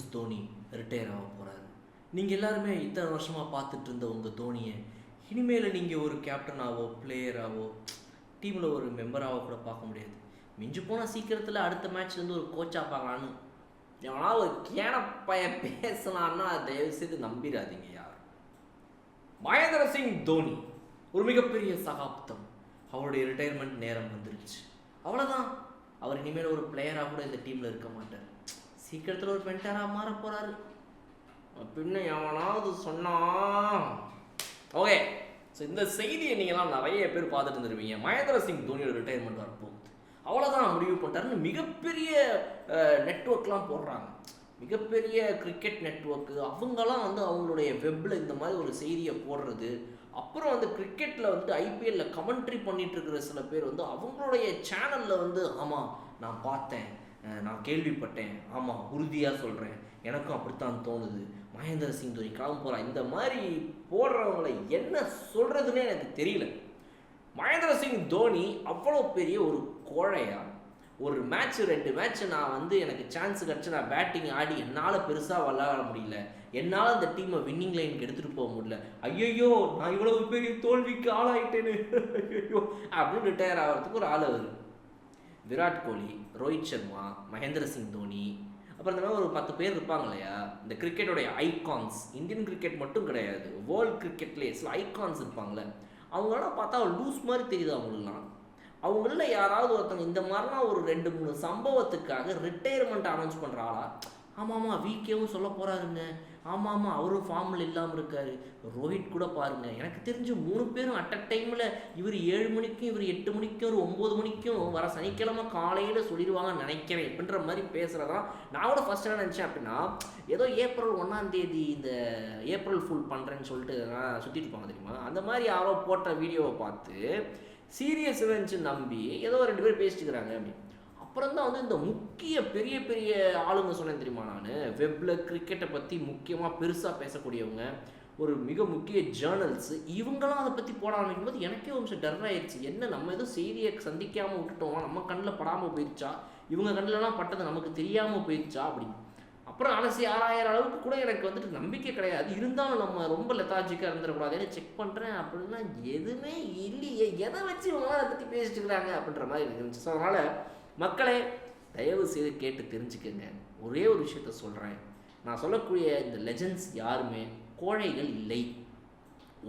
MS Dhoni retire ஆக போகிறாரு நீங்கள் எல்லாருமே இத்தனை வருஷமாக பார்த்துட்டு இருந்த உங்கள் தோனியை இனிமேல் நீங்கள் ஒரு கேப்டனாவோ பிளேயராகவோ டீமில் ஒரு மெம்பராகவோ கூட பார்க்க முடியாது. மிஞ்சு போனால் சீக்கிரத்தில் அடுத்த மேட்ச்லேருந்து ஒரு கோச்சாக பார்க்கலான்னு எவனா ஒரு கேன பையன் பேசலான்னா தயவு செய்து நம்பிடாதீங்க யாரும். மகேந்திர சிங் தோனி ஒரு மிகப்பெரிய சகாப்தம். அவருடைய ரிட்டையர்மெண்ட் நேரம் வந்துருச்சு. அவ்வளோதான் அவர் இனிமேல் ஒரு பிளேயராக கூட இந்த டீமில் இருக்க மாட்டார். சீக்கிரத்தில் ஒரு பென்டராக மாற போகிறாரு அப்படின்னு எவனாவது சொன்னா? ஓகே ஸோ இந்த செய்தியை நீங்கள்லாம் நிறைய பேர் பார்த்துட்டு இருந்திருப்பீங்க. மகேந்திர சிங் தோனியோட ரிட்டையர்மெண்ட் வரப்போகுது. அவ்வளோதான் முடிவு பண்ணிட்டாருன்னு மிகப்பெரிய நெட்ஒர்க்லாம் போடுறாங்க. மிகப்பெரிய கிரிக்கெட் நெட்ஒர்க்கு அவங்கெல்லாம் வந்து அவங்களுடைய வெப்பில் இந்த மாதிரி ஒரு செய்தியை போடுறது. அப்புறம் வந்து கிரிக்கெட்டில் வந்து ஐபிஎல்ல கமெண்ட்ரி பண்ணிட்டு இருக்கிற சில பேர் வந்து அவங்களுடைய சேனலில் வந்து ஆமாம் நான் பார்த்தேன். நான் கேள்விப்பட்டேன். ஆமாம் உறுதியாக சொல்கிறேன் எனக்கும் அப்படித்தான் தோணுது. மகேந்திர சிங் தோனி கிளம்ப போகிறான் இந்த மாதிரி போடுறவங்களை என்ன சொல்கிறதுனே எனக்கு தெரியல. மகேந்திர சிங் தோனி அவ்வளோ பெரிய ஒரு கோழையா? ஒரு மேட்ச் ரெண்டு மேட்ச் நான் வந்து எனக்கு சான்ஸ் கிடச்சி நான் பேட்டிங் ஆடி என்னால் பெருசாக விளையாட முடியல. என்னால் அந்த டீமை வின்னிங் லைனுக்கு எடுத்துகிட்டு போக முடியல. ஐயோ நான் இவ்வளவு பெரிய தோல்விக்கு ஆளாயிட்டேன்னு ஐயோ அப்படின்னு ரிட்டையர் ஆகிறதுக்கு ஒரு ஆள் வருது விராட் கோலி ரோஹித் சர்மா மகேந்திர சிங் தோனி அப்புறம் இந்த மாதிரி ஒரு பத்து பேர் இருப்பாங்க இல்லையா? இந்த கிரிக்கெட்டோடைய ஐகான்ஸ் இந்தியன் கிரிக்கெட் மட்டும் கிடையாது வேர்ல்ட் கிரிக்கெட்லேயே சில ஐகான்ஸ் இருப்பாங்களே அவங்களாம் பார்த்தா லூஸ் மாதிரி தெரியுது அவங்களெலாம் அவங்களில் யாராவது ஒருத்தவங்க இந்த மாதிரிலாம் ஒரு ரெண்டு மூணு சம்பவத்துக்காக ரிட்டையர்மெண்ட் அனௌன்ஸ் பண்ணுற ஆளா? ஆமாம் ஆமாம் விகேவும் சொல்ல போகிறாருங்க ஆமாம் ஆமாம் அவரும் ஃபார்மில் இல்லாமல் இருக்காரு. ரோஹித் கூட பாருங்க. எனக்கு தெரிஞ்சு மூணு பேரும் அட் அ டைமில் இவர் ஏழு மணிக்கும் இவர் எட்டு மணிக்கும் ஒரு ஒம்பது மணிக்கும் வர சனிக்கிழமை காலையில் சொல்லிடுவாங்கன்னு நினைக்கிறேன் அப்படின்ற மாதிரி பேசுகிறதான் நான் கூட ஃபஸ்ட் என்ன நினச்சேன் அப்படின்னா ஏதோ ஏப்ரல் ஒன்றாம் தேதி இந்த ஏப்ரல் ஃபுல் பண்ணுறேன்னு சொல்லிட்டு நான் சுற்றிட்டு இருப்பாங்க தெரியுமா? அந்த மாதிரி யாரோ போட்ட வீடியோவை பார்த்து சீரியஸ் இருந்துச்சு நம்பி ஏதோ ரெண்டு பேர் பேசிட்டு இருக்கிறாங்க அப்புறம் தான் வந்து இந்த முக்கிய பெரிய பெரிய ஆளுங்க சொன்னேன் தெரியுமா நான்? வெப்பில் கிரிக்கெட்டை பற்றி முக்கியமாக பெருசாக பேசக்கூடியவங்க ஒரு மிக முக்கிய ஜேர்னல்ஸ் இவங்களாம் அதை பற்றி போட ஆரம்பிக்கும் போது எனக்கே ஒரு நிமிஷம் டர் ஆயிடுச்சு என்ன நம்ம எதுவும் செய்தியை சந்திக்காமல் விட்டுட்டோம் நம்ம கண்ணில் படாமல் போயிடுச்சா இவங்க கண்ணிலலாம் பட்டது நமக்கு தெரியாமல் போயிடுச்சா அப்படின்னு. அப்புறம் அலசி ஆறாயிரம் அளவுக்கு கூட எனக்கு வந்துட்டு நம்பிக்கை கிடையாது. இருந்தாலும் நம்ம ரொம்ப லெத்தாஜிக்காக இருந்துடக்கூடாதுன்னு செக் பண்ணுறேன் அப்படின்னா எதுவுமே இல்லையே. எதை வச்சு இவங்களாம் அதை பற்றி பேசிட்டு இருக்கிறாங்க அப்படின்ற மாதிரி எனக்கு இருந்துச்சு. ஸோ அதனால் மக்களே தயவு செய்து கேட்டு தெரிஞ்சுக்கங்க. ஒரே ஒரு விஷயத்த சொல்கிறேன் நான் சொல்லக்கூடிய இந்த லெஜண்ட்ஸ் யாருமே கோழைகள் இல்லை.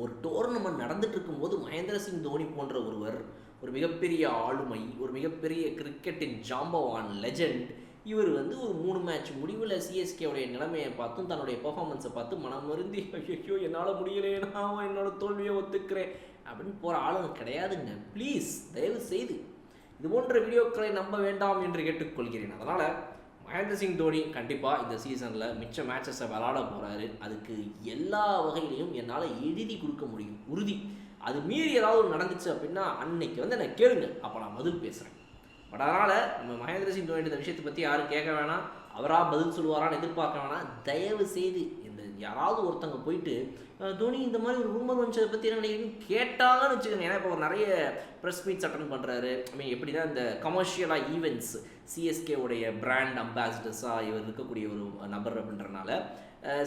ஒரு டோர்னமெண்ட் நடந்துட்டு இருக்கும்போது மகேந்திர சிங் தோனி போன்ற ஒருவர் ஒரு மிகப்பெரிய ஆளுமை ஒரு மிகப்பெரிய கிரிக்கெட்டின் ஜாம்பவான் லெஜண்ட் இவர் வந்து ஒரு மூணு மேட்ச் முடிவில் சிஎஸ்கேவுடைய நிலைமையை பார்த்தும் தன்னுடைய பெர்ஃபார்மன்ஸை பார்த்து மனம் வருந்தி ஐயோ என்னால் முடியலையே நான் என்னோட தோல்வியை ஒத்துக்கிறேன் அப்படின்னு போகிற ஆளுங்க கிடையாதுங்க. ப்ளீஸ் தயவு செய்து இது போன்ற வீடியோக்களை நம்ப வேண்டாம் என்று கேட்டுக்கொள்கிறேன். அதனால் மகேந்திர சிங் தோனி கண்டிப்பாக இந்த சீசனில் மிச்ச மேட்சஸை விளாட போகிறாரு அதுக்கு எல்லா வகையிலையும் என்னால் எழுதி கொடுக்க முடியும். உறுதி. அது மீறி ஏதாவது ஒன்று நடந்துச்சு அப்படின்னா அன்னைக்கு வந்து என்னை கேளுங்க. அப்போ நான் பதில் பேசுகிறேன் பட் அதனால் நம்ம மகேந்திர சிங் தோனி இந்த விஷயத்தை பற்றி யாரும் கேட்க வேணாம். அவராக பதில் சொல்லுவாரான்னு எதிர்பார்க்க வேணாம். தயவு செய்து யாராவது ஒருத்தவங்க போயிட்டு தோனி இந்த மாதிரி ஒரு ரூமர் வந்துச்சதை பற்றி என்ன நினைக்கிறீங்கன்னு கேட்டாங்கன்னு வச்சுக்கோங்க. ஏன்னா இப்போ நிறைய ப்ரெஸ் மீட்ஸ் அட்டன் பண்ணுறாரு ஐ மீன் தான் இந்த கமர்ஷியலாக ஈவெண்ட்ஸ் சிஎஸ்கே உடைய பிராண்ட் அம்பாசிடர்ஸாக இவர் இருக்கக்கூடிய ஒரு நபர் அப்படின்றனால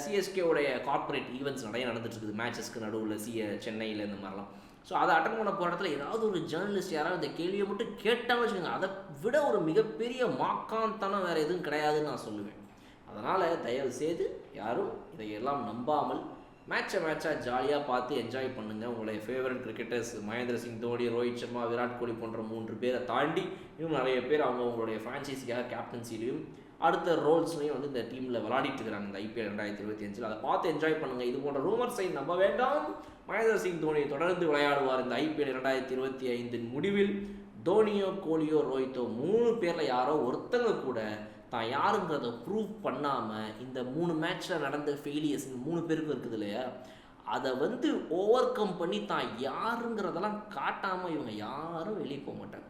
சிஎஸ்கே உடைய கார்ப்பரேட் ஈவெண்ட்ஸ் நிறைய நடந்துட்டு இருக்குது. மேட்சஸ்க்கு நடுவில் சிஎ சென்னையில் இந்த மாதிரிலாம். ஸோ அதை அட்டன் பண்ண போகிற இடத்துல ஏதாவது ஒரு ஜேர்னலிஸ்ட் யாராவது இந்த கேள்வியை மட்டும் கேட்டாலும் வச்சுக்கோங்க. அதை விட ஒரு மிகப்பெரிய மாக்காந்தனம் வேறு எதுவும் கிடையாதுன்னு நான் சொல்லுவேன். அதனால் தயவு செய்து யாரும் இதையெல்லாம் நம்பாமல் மேட்சை மேட்சாக ஜாலியாக பார்த்து என்ஜாய் பண்ணுங்கள் உங்களுடைய ஃபேவரட் கிரிக்கெட்டர்ஸ் மகேந்திர சிங் தோனி ரோஹித் சர்மா விராட் கோலி போன்ற மூன்று பேரை தாண்டி இன்னும் நிறைய பேர் அவங்க அவங்களுடைய ஃப்ரான்ச்சைஸிக்காக கேப்டன்சிலையும் அடுத்த ரோல்ஸ்லையும் வந்து இந்த டீமில் விளையாடிட்டு இருக்கிறாங்க. இந்த ஐபிஎல் ரெண்டாயிரத்தி இருபத்தி அஞ்சில். அதை பார்த்து என்ஜாய் பண்ணுங்கள் இது போன்ற ரூமர்ஸை நம்ப வேண்டாம். மகேந்திர சிங் தோனி தொடர்ந்து விளையாடுவார் இந்த ஐபிஎல் ரெண்டாயிரத்தி இருபத்தி ஐந்தின் முடிவில். தோனியோ கோலியோ ரோஹித்தோ மூணு பேரில் யாரோ ஒருத்தங்க கூட தான் யாருங்கிறத ப்ரூவ் பண்ணாமல் இந்த மூணு மேட்ச்சில் நடந்த ஃபெயிலியர்ஸ் இந்த மூணு பேருக்கு இருக்குது இல்லையா? அதை வந்து ஓவர் கம் பண்ணி தான் யாருங்கிறதெல்லாம் காட்டாமல் இவங்க யாரும் வெளியே போக மாட்டாங்க.